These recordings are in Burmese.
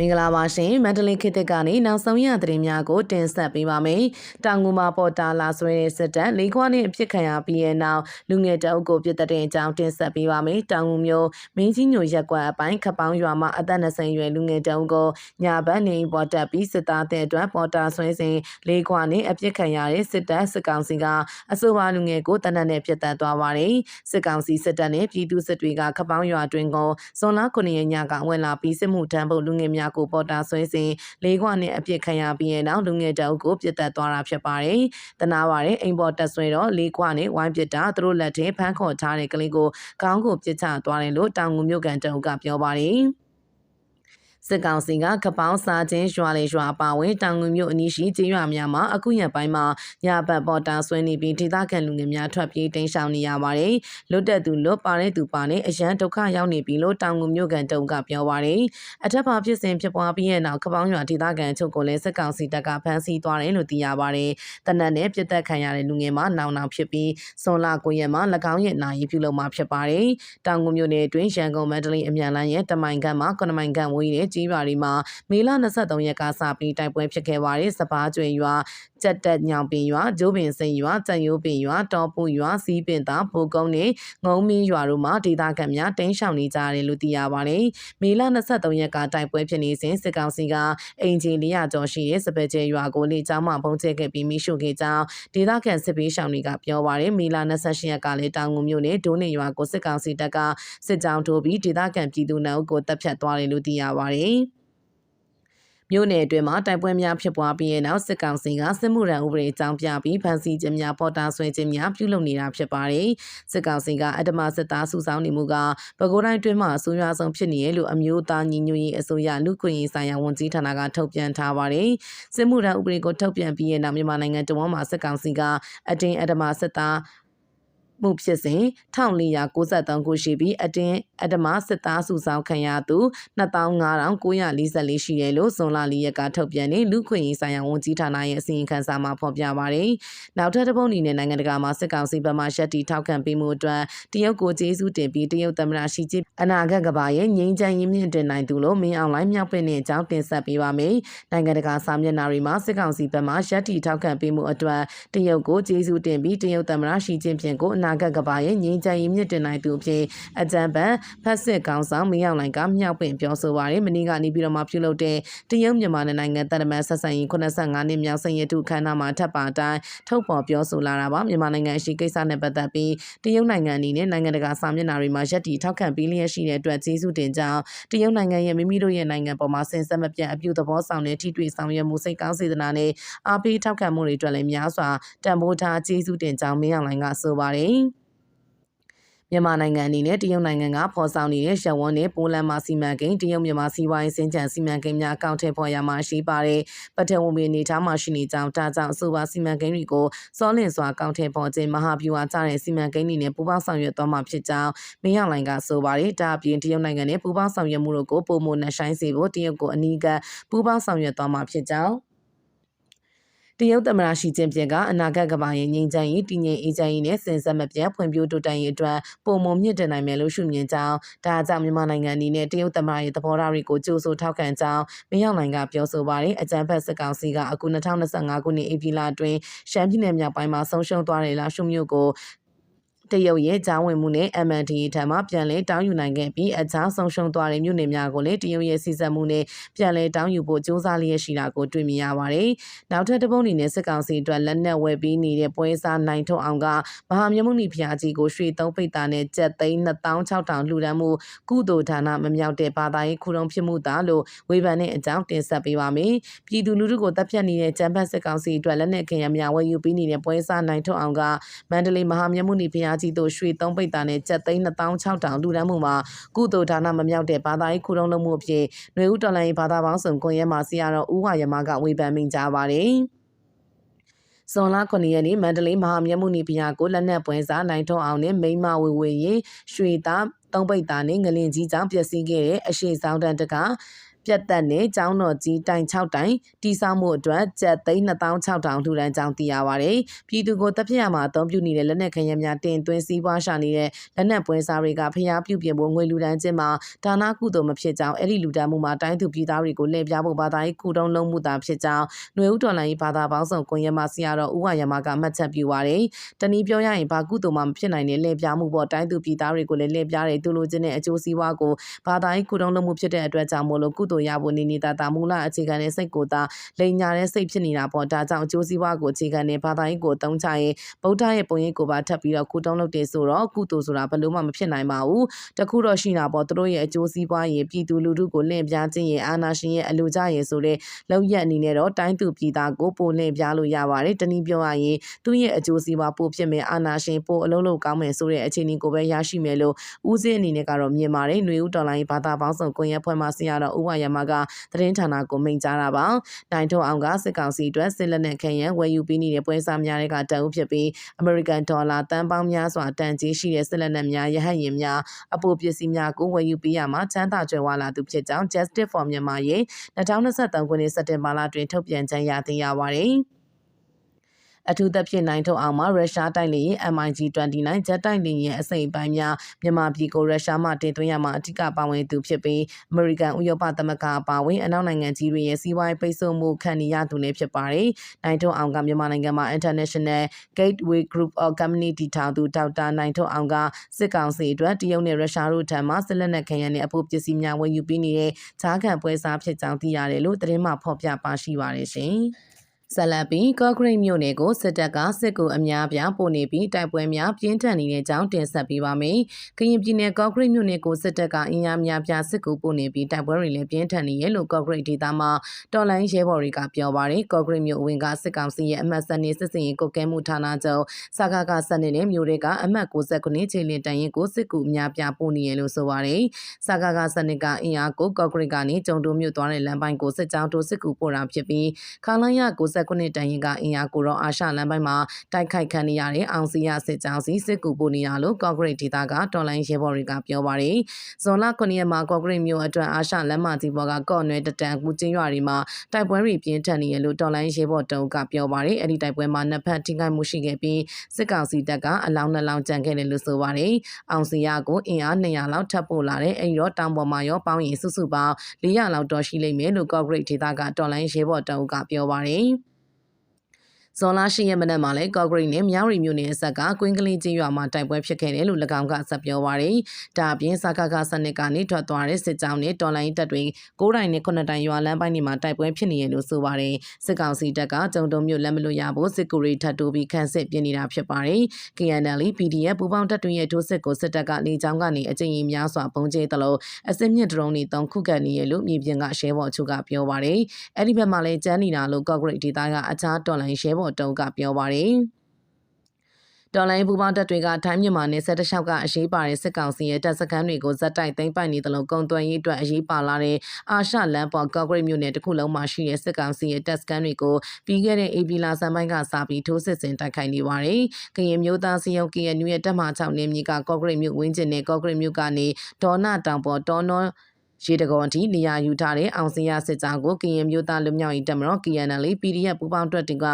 မင်္ဂလာပါရှင်မန္တလေးခေတ်သစ်ကနေနောက်ဆုံးရသတင်းများကိုတင်ဆက်ပေးပါမယ်။တောင်ငူမှာပေါ်တာလာဆွဲတဲ့စစ်တပ်လေးခွားနဲ့အဖြစ်ခံရပြီးရဲ့နောက်လူငယ်တအုပ်ကိုပြစ်တက်တဲ့အကြောင်းတင်ဆက်ပေးပါမယ်။တောင်ငူမြို့မင်းကြီးညိုရက်ကွက်အပိုင်းခပောင်းရွာမှာအသက်20ရွယ်လူငယ်တအုပ်ကိုညာဘက်နေပေါ်တက်ပြီးစစ်သားတဲ့အတွက်ပေါ်တာဆွဲစဉ်လေးခွားနဲ့အဖြစ်ခံရတဲ့စစ်တပ်စစ်ကောင်စီကအဆိုပါလူငယ်ကိုတနက်နဲ့ပြစ်တက်သွားပါတယ်။စစ်ကောင်စီစစ်တပ်နဲ့ပြည်သူစစ်တွေကခပောင်းရွာတွင်ကိုဇွန်လ9ရက်ညကဝင်လာပြီးစစ်မှုထမ်းဖို့လူငယ်များကိုပေါ်တာဆွဲစဉ်လေးခွနဲ့အပြစ်ခံရပြီးတဲ့နောက်လူငယ်တအုပ်ကိုပြစ်တက်သွားတာဖြစ်ပါတယ်။တနာပါတဲ့အိမ်ပေါ်တက်ဆွဲတော့လေးခွနဲ့ဝိုင်းပစ်တာသူတို့လက်ထဲဖမ်းခေါ်ထားတဲ့ကလေးကိုကောင်းကိုပြစ်ချသွားတယ်လို့တောင်ငူမြို့ကန်တအုပ်ကပြောပါတယ်။ စစ်ကောင်စီကကပောင်းစာချင်းရွာလေရွာပါဝင်တောင်ငူမြို့အနီးရှိကျေးရွာများမှာအခုရက်ပိုင်းမှာညဘက်ပေါ်တာဆွဲနေပြီးဒေသခံလူငယ်များထွက်ပြေးတိမ်းရှောင်နေရပါတယ်။လွတ်တက်သူလွတ်ပါတဲ့သူပါနဲ့အရန်ဒုက္ခရောက်နေပြီလို့တောင်ငူမြို့ကန်တုံကပြောပါတယ်။အထက်ပါဖြစ်စဉ်ဖြစ်ပွားပြီးရဲ့နောက်ကပောင်းရွာဒေသခံချုပ်ကိုလည်းစစ်ကောင်စီတပ်ကဖမ်းဆီးသွားတယ်လို့သိရပါတယ်။တနက်နဲ့ပြစ်တက်ခံရတဲ့လူငယ်မှာနောင်နောင်ဖြစ်ပြီးစွန်လာကိုရက်မှာ၎င်းရဲ့နာရီပြုလုပ်မှာဖြစ်ပါတယ်။တောင်ငူမြို့နယ်အတွင်းရန်ကုန်မန္တလေးအမြန်လမ်းရဲ့တမိုင်ခန့်မှာ9မိုင်ခန့်ဝေးတဲ့ကြီးရွာတွေမှာမေလ23ရက်ကစပြီးတိုက်ပွဲဖြစ်ခဲ့ပါတယ်စပားကျွေရွာကြက်တက်ညောင်ပင်ရွာဂျိုးပင်စိန်ရွာကြံရိုးပင်ရွာတောပူရွာစီးပင်သာဘူကုန်းနဲ့ငုံမင်းရွာတို့မှာဒေသခံများတင်းရှောင်နေကြတယ်လို့သိရပါတယ်မေလ23ရက်ကတိုက်ပွဲဖြစ်နေစဉ်စစ်ကောင်စီကအင်ဂျင်400ကျော်ရှိတဲ့စပယ်ကျဲရွာကိုလေကြောင်းမှပုံကျဲခဲ့ပြီးမိရှုခဲ့ကြောင်းဒေသခံစစ်ပေးရှောင်တွေကပြောပါတယ်မေလ28ရက်ကလည်းတောင်ငုံမြို့နယ်ဒိုးနေရွာကိုစစ်ကောင်စီတပ်ကစစ်ကြောင်းထိုးပြီးဒေသခံပြည်သူနှုတ်ကိုတပ်ဖြတ်သွားတယ်လို့သိရပါတယ်မြို့နယ်အတွင်းမှာတိုက်ပွဲများဖြစ်ပွားပြီးတဲ့နောက်စစ်ကောင်စီကစစ်မှုရန်ဥပဒေအကြောင်းပြပြီးဖမ်းဆီးခြင်းများပေါ်တာဆွဲခြင်းများပြုလုပ်နေတာဖြစ်ပါတယ်။စစ်ကောင်စီကအဓမ္မစစ်သားစုဆောင်းနေမှုကပဲခူးတိုင်းအတွင်းမှာအဆိုးရွားဆုံးဖြစ်နေရလို့အမျိုးသားညီညွတ်ရေးအစိုးရလူခွင့်ရေးဆိုင်ရာဝန်ကြီးဌာနကထုတ်ပြန်ထားပါတယ်။စစ်မှုရန်ဥပဒေကိုထုတ်ပြန်ပြီးတဲ့နောက်မြန်မာနိုင်ငံတဝန်းမှာစစ်ကောင်စီကအတင်းအဓမ္မစစ်သား မှုဖြစ်စဉ်1493ခုရှိပြီးအတင်းအဓမ္မစစ်သားစုဆောင်ခံရသူ25,944ရှိတယ်လို့ဇွန်လ၄ရက်ကထုတ်ပြန်တဲ့လူခွင့်ရေးဆိုင်ရာဝန်ကြီးဌာနရဲ့အစီရင်ခံစာမှာဖော်ပြပါတယ်။နောက်ထပ်တစ်ပုဒ်အနေနဲ့နိုင်ငံတကာမှာစစ်ကောင်စီဘက်မှရှက်တီထောက်ခံပေးမှုအတွက်တရုတ်ကိုကျေးဇူးတင်ပြီးတရုတ်သမ္မတရှီကျင်းအနာဂတ်ကဘာရဲ့ငြိမ်းချမ်းရေးမြင့်တင်နိုင်သူလို့မင်းအောင်လိုင်းမြောက်ပင်တဲ့အကြောင်းတင်ဆက်ပေးပါမယ်။နိုင်ငံတကာစာမျက်နှာတွေမှာစစ်ကောင်စီဘက်မှရှက်တီထောက်ခံပေးမှုအတွက်တရုတ်ကိုကျေးဇူးတင်ပြီးတရုတ်သမ္မတရှီကျင်းဖြင့်ကိုအနာဂတ်ကဘာရဲ့ငြိမ်းချမ်းရေးမြင့်တင်နိုင်သူအဖြစ်အကြံပန်ဖက်စစ်ကောင်ဆောင်မင်းအောင်လိုင်ကမြောက်ပင်ပြောဆိုပါရယ်မနေ့ကနေပြီးတော့မှပြုလုပ်တဲ့တရုတ်မြန်မာနိုင်ငံတပ်မန်ဆက်ဆံရေး85နှစ်မြောက်စင်ရတုခမ်းနားမှာထပ်ပါတိုင်းထုတ်ပေါ်ပြောဆိုလာတာပါမြန်မာနိုင်ငံရှိကိစ္စနဲ့ပတ်သက်ပြီးတရုတ်နိုင်ငံအနေနဲ့နိုင်ငံတကာစာမျက်နှာတွေမှာရက်တီထောက်ခံပေးလျက်ရှိတဲ့အတွက်ကျေးဇူးတင်ကြောင်းတရုတ်နိုင်ငံရဲ့မိမိတို့ရဲ့နိုင်ငံပေါ်မှာစင်ဆက်မပြတ်အပြုသဘောဆောင်တဲ့ထိတွေ့ဆောင်ရွက်မှုစိတ်ကောင်းစေတနာနဲ့အားပေးထောက်ခံမှုတွေအတွက်လည်းများစွာတန်ဖိုးထားကျေးဇူးတင်ကြောင်းမင်းအောင်လှိုင်ကဆိုပါတယ် မြန်မာနိုင်ငံအနေနဲ့တရုတ်နိုင်ငံကဖော်ဆောင်နေတဲ့ရဝန်းနဲ့ပိုလန်မှာစီမံကိန်းတရုတ်မြန်မာစီးပွားရေးစင်ကြံစီမံကိန်းများအကောင့်ထဲပေါ်ရမှာရှိပါတယ်။ပထဝီမြေနေထားမှာရှိနေကြောင်းဒါကြောင့်အဆိုပါစီမံကိန်းတွေကိုစောလင့်စွာအကောင့်ထဲပေါ်ခြင်းမဟာဗျူဟာကျတဲ့စီမံကိန်းတွေနဲ့ပူးပေါင်းဆောင်ရွက်သွားမှာဖြစ်ကြောင်းမင်းအောင်လှိုင်ကဆိုပါတယ်။ဒါအပြင်တရုတ်နိုင်ငံနဲ့ပူးပေါင်းဆောင်ရွက်မှုတို့ကိုပုံမနှဆိုင်စေဖို့တရုတ်ကိုအနီးကပ်ပူးပေါင်းဆောင်ရွက်သွားမှာဖြစ်ကြောင်း တရုတ်သမ္မတရှီကျင်းပင်ကအနာဂတ်ကမ္ဘာရဲ့ငြိမ်းချမ်းရေးတည်ငြိမ်အေးချမ်းရေးနဲ့စင်ဆက်မပြတ်ဖွံ့ဖြိုးတိုးတက်ရေးအတွက်ပုံမမြင့်တင်နိုင်မယ်လို့ရှုမြင်ကြောင်းဒါကြောင့်မြန်မာနိုင်ငံအနေနဲ့တရုတ်သမ္မတရဲ့သဘောထားတွေကိုကြိုးဆိုထောက်ခံကြောင်းမင်းအောင်လှိုင်ကပြောဆိုပါတယ်အကြံဖက်စစ်ကောင်စီကအခု2025ခုနှစ်ဧပြီလအတွင်းရှမ်းပြည်နယ်မြောက်ပိုင်းမှာဆုံးရှုံးသွားတဲ့လာရှုမြို့ကို တရုတ်ရဲ့ကြားဝင်မှုနဲ့ MND ထံမှပြန်လည်တောင်းယူနိုင်ခဲ့ပြီးအကြမ်းဆုံးရှုံးသွားတဲ့မြို့နယ်များကိုလည်းတရုတ်ရဲ့စီစက်မှုနဲ့ပြန်လည်တောင်းယူဖို့ကြိုးစားလျက်ရှိတာကိုတွေ့မြင်ရပါတယ်။နောက်ထပ်တစ်ပုံအနေနဲ့စစ်ကောင်စီအတွက်လက်နက်ဝယ်ပြီးနေတဲ့ပွဲစားနိုင်ထုတ်အောင်ကမဟာမြမုနီဖျားကြီးကိုရွှေသုံးပိတ်တာနဲ့ကျပ်သိန်း2600လှူဒန်းမှုကုသိုလ်ဌာနမမြောက်တဲ့ဘာသာရေးခုတုံးဖြစ်မှုသားလို့ဝေဖန်တဲ့အကြောင်းတင်ဆက်ပေးပါမယ်။ပြည်သူလူထုကိုတပ်ဖြတ်နေတဲ့ကျန်းဖတ်စစ်ကောင်စီအတွက်လက်နက်ခင်ရများဝယ်ယူပြီးနေတဲ့ပွဲစားနိုင်ထုတ်အောင်ကမန္တလေးမဟာမြမုနီဖျားကြီးသို့ရွှေသုံးပိတ်တာနဲ့ကျပ်သိန်း2600လူတန်းမှုမှာကုသိုလ်ဒါနမမြောက်တဲ့ဘာသာရေးခုတုံးလုံးမှုအဖြစ်ຫນွေဦးတော်လိုင်းဘာသာပေါင်းစုံကွန်ရက်မှာဆရာတော်ဦးဝါရမကဝေဖန်မိကြပါတယ်ဇွန်လ9ရက်နေ့မန္တလေးမဟာမြတ်မုနီဘုရားကိုလက်နက်ပွဲစားနိုင်ထုံအောင်နဲ့မိမဝေဝေရင်ရွှေသားသုံးပိတ်သားနဲ့ငလင်ကြီးကြောင့်ပျက်စီးခဲ့တဲ့အရှိဆောင်တန်တက ပပြတ်သက်နဲ့ကျောင်းတော်ကြီးတိုင်6တိုင်တိစောက်မှုအတွက်ကျပ်သိန်း2600လှူဒန်းကြောင်းသိရပါတယ်။ပြည်သူကိုတပ်ဖြတ်ရမှာအသုံးပြုနေတဲ့လက်နက်ခဲယမ်းများတင်သွင်းစည်းပွားရှာနေတဲ့လက်နက်ပွဲစားတွေကဖျားပြုပြင်ဖို့ငွေလူဒန်းခြင်းမှာဒါနကုသိုလ်မဖြစ်ကြောင်းအဲ့ဒီလူဒန်းမှုမှာတိုင်းသူပြည်သားတွေကိုလှည့်ပြဖို့ဘာသာရေးကုတုံးလုံးမှုသာဖြစ်ကြောင်းຫນွေဦးတော်လိုင်းဘာသာပေါင်းစုံကွန်ရက်မှဆရာတော်ဦးဝါရမကမှတ်ချက်ပြုပါတယ်။တနည်းပြောရရင်ဘာကုသိုလ်မှမဖြစ်နိုင်တဲ့လှည့်ပြမှုပေါ်တိုင်းသူပြည်သားတွေကိုလည်းလှည့်ပြတဲ့သူလိုချင်တဲ့အကျိုးစီးပွားကိုဘာသာရေးကုတုံးလုံးမှုဖြစ်တဲ့အတွက်ကြောင့်မို့လို့ကုသိုလ်ရဖို့နေနေတာတာမူလအခြေခံတဲ့စိတ်ကိုသာလိန်ညာတဲ့စိတ်ဖြစ်နေတာပေါ့ဒါကြောင့်အကျိုးစီးပွားကိုအခြေခံတဲ့ဘာသာရေးကိုတုံးချရင်ဗုဒ္ဓရဲ့ပုံရိပ်ကိုပါထပ်ပြီးတော့ကုတုံးလုပ်တယ်ဆိုတော့ကုသိုလ်ဆိုတာဘယ်လို့မှမဖြစ်နိုင်ပါဘူးတခုတော့ရှိတာပေါ့သူတို့ရဲ့အကျိုးစီးပွားရင်ပြည်သူလူထုကိုလင့်ပြခြင်းရင်အာနာရှင်ရဲ့အလိုကြရင်ဆိုတဲ့လောက်ရက်အနေနဲ့တော့တိုင်းသူပြည်သားကိုပိုလင့်ပြလို့ရပါတယ်တနည်းပြောရရင်သူ့ရဲ့အကျိုးစီးပွားပိုဖြစ်မယ်အာနာရှင်ပိုအလုံးလုံးကောင်းမယ်ဆိုတဲ့အခြေအနေကိုပဲရရှိမယ်လို့ဦးစင်းအနေနဲ့ကတော့မြင်ပါတယ်ຫນွေဦးတော်လိုင်းဘာသာပေါင်းစုံကွန်ရက်ဖွဲ့မှဆရာတော်ဦးဝါရမကသတင်းဌာနကိုမိန့်ကြားတာပါနိုင်ထုံအောင်ကစစ်ကောင်စီအတွက်စစ်လက်နက်ခဲယံဝယ်ယူပြီးနေတဲ့ပွဲစားများတွေကတအုပ်ဖြစ်ပြီးအမေရိကန်ဒေါ်လာတန်ပေါင်းများစွာတန်ကြီးရှိတဲ့စစ်လက်နက်များရဟတ်ယာဉ်များအပိုပစ္စည်းများကိုဝယ်ယူပေးရမှာချမ်းသာကြွယ်ဝလာသူဖြစ်ကြောင်း Justice for Myanmar ရဲ့2023ခုနှစ်စက်တင်ဘာလတွင်ထုတ်ပြန်ကြေညာသိရပါတယ်။ အထူးသဖြင့်နိုင်ထုတ်အောင်မှာရုရှားတိုက်လေယာဉ် MiG-29 ဂျက်တိုက်လေယာဉ်အစိမ့်ပိုင်းများမြန်မာပြည်ကိုရုရှားမှတင်သွင်းရမှာအထူးကပါဝင်သူဖြစ်ပြီးအမေရိကန်ဥရောပသမဂ္ဂအပါအဝင်အနောက်နိုင်ငံကြီးတွေရဲ့စီးပွားရေးပိတ်ဆို့မှုခံနေရသူလည်းဖြစ်ပါတယ်။နိုင်ထုတ်အောင်ကမြန်မာနိုင်ငံမှာ International Gateway Group of Company တည်ထောင်သူဒေါက်တာနိုင်ထုတ်အောင်ကစစ်ကောင်စီအတွက်တရုတ်နဲ့ရုရှားတို့ထံမှစစ်လက်နက်ခဲယမ်းနဲ့အဖို့ပစ္စည်းများဝယ်ယူပြီးနေတဲ့ဈာခံပွဲစားဖြစ်ကြောင်းသိရတယ်လို့သတင်းမှဖော်ပြပါရှိပါတယ်ရှင်။ ဆက်လက်ပြီးကော့ဂရိတ်မြို့နယ်ကိုစစ်တပ်ကစစ်ကူအများပြားပို့နေပြီးတိုက်ပွဲများပြင်းထန်နေတဲ့အကြောင်းတင်ဆက်ပေးပါမယ်။ကရင်ပြည်နယ်ကော့ဂရိတ်မြို့နယ်ကိုစစ်တပ်ကအင်အားများပြားစစ်ကူပို့နေပြီးတိုက်ပွဲတွေလည်းပြင်းထန်နေရဲ့လို့ကော့ဂရိတ်ဒေသမှာတော်လိုင်းရဲဘော်တွေကပြောပါရယ်ကော့ဂရိတ်မြို့ဝင်ကစစ်ကောင်စီရဲ့အမှတ်စနေစစ်စင်ရေးကုတ်ကဲမှုဌာနချုပ်စကားကစနေနဲ့မြို့တွေကအမှတ်69ချိန်လင်းတန်ရင်ကိုစစ်ကူအများပြားပို့နေရလို့ဆိုပါရယ်စကားကစနေကအင်အားကိုကော့ဂရိတ်ကနေကျုံတိုမြို့သွားတဲ့လမ်းပိုင်းကိုစစ်ကြောင်းတိုးစစ်ကူပို့တာဖြစ်ပြီးခါလိုင်းရ90 29တန်ရင်ကအင်အားကိုတော့အာရှလမ်းပိုင်းမှာတိုက်ခိုက်ခံနေရတဲ့အောင်စီရစစ်ကြောင်းစီစစ်ကူပို့နေရလို့ကော့ဂရိတ်ဒေသကတော်လိုင်းရဲဘော်တွေကပြောပါတယ်။ဇွန်လ9ရက်မှာကော့ဂရိတ်မြို့အတွက်အာရှလမ်းမကြီးပေါ်ကကော့နွဲတတန်ကူချင်းရွာတွေမှာတိုက်ပွဲတွေပြင်းထန်နေရလို့တော်လိုင်းရဲဘော်တုံးကပြောပါတယ်။အဲ့ဒီတိုက်ပွဲမှာနှစ်ဖက်ထိခိုက်မှုရှိခဲ့ပြီးစစ်ကောင်စီတပ်ကအလောင်းနှလောင်းကြံခဲ့တယ်လို့ဆိုပါတယ်။အောင်စီရကိုအင်အား200လောက်ထပ်ပို့လာတဲ့အဲ့ဒီတော့တောင်ပေါ်မှာရောပေါင်းရင်စုစုပေါင်း400လောက်တော့ရှိလိမ့်မယ်လို့ကော့ဂရိတ်ဒေသကတော်လိုင်းရဲဘော်တုံးကပြောပါတယ်။ ဇွန်လ10ရက်မနက်မှာလည်းကော့ဂရိတ်နဲ့မြောက်ရီမြို့နယ်အဆက်ကကွင်းကလေးကျေးရွာမှာတိုက်ပွဲဖြစ်ခဲ့တယ်လို့၎င်းကဆက်ပြောပါရယ်။ဒါအပြင်စကကစနစ်ကနေထွက်သွားတဲ့စစ်ကြောင်းနဲ့တော်လိုင်းတပ်တွေ9တိုင်နဲ့9တိုင်ရွာလမ်းပိုင်းတွေမှာတိုက်ပွဲဖြစ်နေရလို့ဆိုပါရယ်။စစ်ကောင်စီတပ်ကကြုံတုံမြို့လက်မလို့ရဖို့စစ်ကူတွေထပ်တိုးပြီးခန့်စစ်ပြင်နေတာဖြစ်ပါရယ်။ KNL PDF ပူပေါင်းတပ်တွေရဲ့ထိုးစစ်ကိုစစ်တပ်ကလေကြောင်းကနေအကြိမ်ကြီးများစွာပုံကျဲသလိုအစစ်မြင့်ဒရုန်းတွေတုံးခုခံနေရလို့မြေပြင်ကရှဲဘော်ချိုကပြောပါရယ်။အဲ့ဒီဘက်မှာလည်းကျန်းနေတာလို့ကော့ဂရိတ်ဒေသကအခြားတော်လိုင်းရှဲဘော်တော်တုံးကပြောပါတယ်တော်လိုင်းပူပေါင်းတပ်တွေကထိုင်းမြန်မာနယ်စပ်တလျှောက်ကအရေးပါတဲ့စစ်ကောင်စီရဲ့တပ်စခန်းတွေကိုဇက်တိုက်သိမ်းပိုက်နေတယ်လို့ကုံသွန်ရေးအတွက်အရေးပါလာတဲ့အာရှလန်ပေါ်ကော့ဂရိတ်မြို့နယ်တစ်ခုလုံးမှာရှိတဲ့စစ်ကောင်စီရဲ့တပ်စခန်းတွေကိုပြီးခဲ့တဲ့အေပီလာဆန်ပိုင်းကစပြီးထိုးစစ်ဆင်တိုက်ခိုက်နေပါတယ်။ကရင်မျိုးသားစီယုံ KNU ရဲ့တပ်မ6နေမြေကကော့ဂရိတ်မြို့ဝင်းကျင်နဲ့ကော့ဂရိတ်မြို့ကနေဒေါ်နာတောင်ပေါ်တော်နော် ရေတကောအထိနေရာယူထားတဲ့အောင်စင်ရစစ်ကြောင်းကိုကရင်မျိုးသားလူမျိုးရေးတပ်မတော် KNL PDF ပူးပေါင်းတပ်တွေက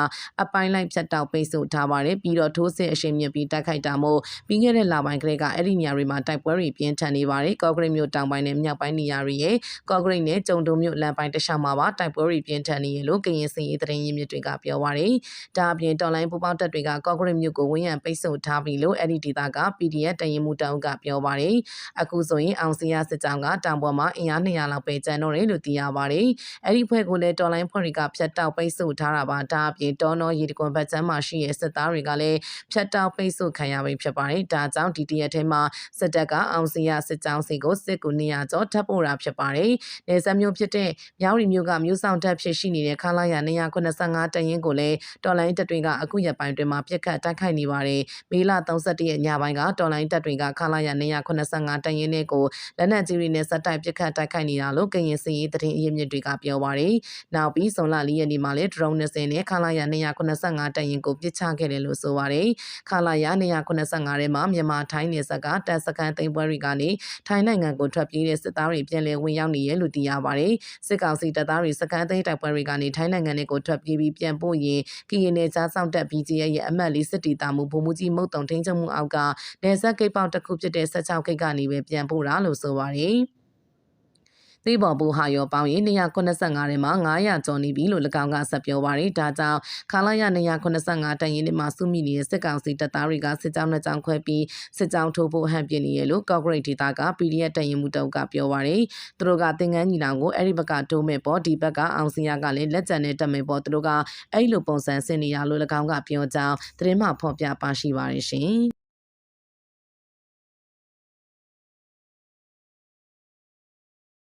အပိုင်းလိုက်ဖြတ်တောက်ပိတ်ဆို့ထားပါတယ်ပြီးတော့ထိုးစစ်အရှိန်မြင့်ပြီးတိုက်ခိုက်တာမို့ပြီးခဲ့တဲ့လပိုင်းကလေးကအဲ့ဒီနေရာတွေမှာတိုက်ပွဲတွေပြင်းထန်နေပါတယ်ကော့ဂရိတ်မြို့တောင်ပိုင်းနဲ့မြောက်ပိုင်းနေရာတွေရဲ့ကော့ဂရိတ်နဲ့ကျုံတုံမြို့လမ်းပိုင်းတခြားမှာပါတိုက်ပွဲတွေပြင်းထန်နေရလို့ကရင်စင်ရေးတရင်ရင်းမြစ်တွေကပြောပါတယ်ဒါအပြင်တော်လိုင်းပူးပေါင်းတပ်တွေကကော့ဂရိတ်မြို့ကိုဝန်းရံပိတ်ဆို့ထားပြီလို့အဲ့ဒီဒေသက PDF တရင်မှုတောင်ကပြောပါတယ်အခုဆိုရင်အောင်စင်ရစစ်ကြောင်းကတောင်ပေါ်မှာအင်အား200လောက်ပဲကျန်တော့တယ်လို့သိရပါတယ်။အဲ့ဒီဖွဲ့ကိုလည်းတော်လိုင်းဖွဲ့တွေကဖြတ်တောက်ပိတ်ဆို့ထားတာပါ။ဒါအပြင်တော်နော်ရေတကွန်ဘတ်ချမ်းမှာရှိတဲ့စစ်သားတွေကလည်းဖြတ်တောက်ပိတ်ဆို့ခံရပြီဖြစ်ပါတယ်။ဒါကြောင့်ဒီတရက်ထဲမှာစစ်တပ်ကအောင်စီရစစ်ကြောင်းစီကိုစစ်ကူနေရကျော်ထပ်ပို့တာဖြစ်ပါတယ်။နေဆက်မျိုးဖြစ်တဲ့မြောက်ရီမျိုးကမျိုးဆောင်တပ်ဖြစ်ရှိနေတဲ့ခလာရ285တရင်ကိုလည်းတော်လိုင်းတပ်တွေကအခုရက်ပိုင်းတွင်မှာပြစ်ခတ်တိုက်ခိုက်နေပါတယ်။မေလ31ရက်ညပိုင်းကတော်လိုင်းတပ်တွေကခလာရ285တရင်နဲ့ကိုလက်နက်ကြီးတွေနဲ့စက်တိုက်ပြစ်ခတ်တ်တိုက်ခိုက်နေတာလို့ကရင်စည်ရေးတရင်အရင်းမြစ်တွေကပြောပါရယ်နောက်ပြီးဇွန်လ၄ရက်နေ့မှာလည်း drone 20နဲ့ခလာရ285တပ်ရင်ကိုပစ်ချခဲ့တယ်လို့ဆိုပါရယ်ခလာရ285ထဲမှာမြန်မာထိုင်းနယ်စပ်ကတပ်စခန်းသိမ်းပွဲတွေကနေထိုင်းနိုင်ငံကိုထွက်ပြေးတဲ့စစ်သားတွေပြန်လည်ဝင်ရောက်နေရလို့သိရပါရယ်စစ်ကောင်စီတပ်သားတွေစခန်းသိမ်းတိုက်ပွဲတွေကနေထိုင်းနိုင်ငံတွေကိုထွက်ပြေးပြီးပြန်ပို့ရင်ကရင်နယ်ကြားဆောင်တပ် BGF ရဲ့အမတ်လေးစစ်တီတာမှုဗိုလ်မှူးကြီးမုတ်တုံထိန်းချုပ်မှုအောက်ကနယ်စပ်ဂိတ်ပေါက်တစ်ခုဖြစ်တဲ့16ဂိတ်ကနေပဲပြန်ပို့တာလို့ဆိုပါရယ် သေးပေါ်ဘူဟာရောပေါင်းရင်285ထဲမှာ900ကျော်နေပြီလို့၎င်းကဆက်ပြောပါရယ်ဒါကြောင့်ခလာရ285တန်ရင်တွေမှာစုမိနေတဲ့စစ်ကောင်စီတပ်သားတွေကစစ်ကြောင်းနှစ်ကြောင်းခွဲပြီးစစ်ကြောင်းထိုးဖို့ဟန်ပြနေရလို့ကော့ဂရိတ်ဒေသက PDF တရင်မှုတုပ်ကပြောပါရယ်သူတို့ကသင်္ကန်းညီနောင်ကိုအဲ့ဒီဘက်ကတိုးမဲ့ပေါ့ဒီဘက်ကအောင်စင်ရကလည်းလက်ကျန်နဲ့တက်မဲ့ပေါ့သူတို့ကအဲ့လိုပုံစံဆင်နေရလို့၎င်းကပြောကြောင်းသတင်းမှဖော်ပြပါရှိပါရရှင်